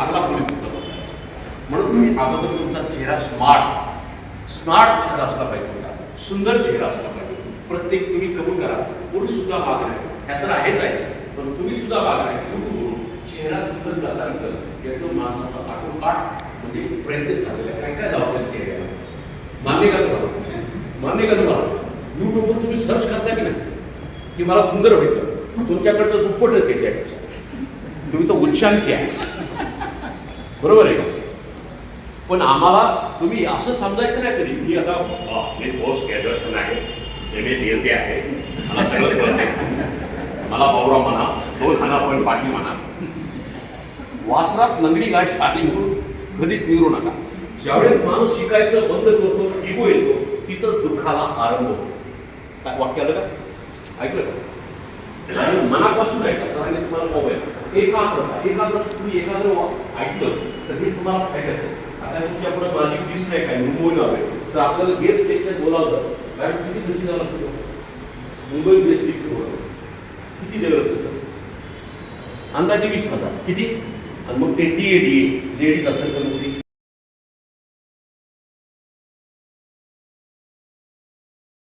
चांगला पोलीस दिसला म्हणून तुम्ही अगोदर तुमचा चेहरा स्मार्ट स्मार्ट चेहरा असला पाहिजे तुमचा. सुंदर चेहरा असला पाहिजे. प्रत्येक तुम्ही कबूल करा. पुरुष सुद्धा माग नाही. ह्या तर आहेत आहे पण तुम्ही सुद्धा माग नाही. म्हणून चेहरा सुंदर कसा दिसेल? याचं माणसाचा आटोकाट म्हणजे प्रयत्न झालेला आहे. काय काय लावलं चेहऱ्याला? मान्य का तुम्हाला? मान्य का तुम्हाला? युट्यूबवर तुम्ही सर्च करता की नाही? की मला सुंदर व्हायचं. तुमच्याकडचं दुप्पटच आहे त्यापेक्षा. तुम्ही तो उच्चांकी आहे. बरोबर आहे का? पण आम्हाला तुम्ही असं समजायचं नाही कधी. मी आता मी पोस्ट ग्रॅज्युएशन आहे. M A P H D आहे. मला सगळं कळत आहे मला भाऊराव म्हणा दोन हाना पण पाठी म्हणा. वासरात लंगडी गाय शाली म्हणून कधीच निघू नका. ज्यावेळेस माणूस शिकायचं बंद करतो इगो येतो तिथं दुःखाला आरंभ होतो. काय वाक्य आलं का? ऐकलं का? आणि मनापासून ऐका. सरांनी तुम्हाला मोबाईल. एकाग्रता एकाग्र तुम्ही एकाग्र ऐकलं तर हे तुम्हाला फायद्याचं आता तुमच्यापुढे माझी वीस नाही काय मुंबई नाव तर आपल्याला गेस्ट लेक्चर बोलावलं कारण किती कशी झाला मुंबई गेस्ट लेक्चर बोलावलं किती दिलं सर? अंदाजे वीस हजार. किती? आणि मग ते T A D A ladies असेल तर मग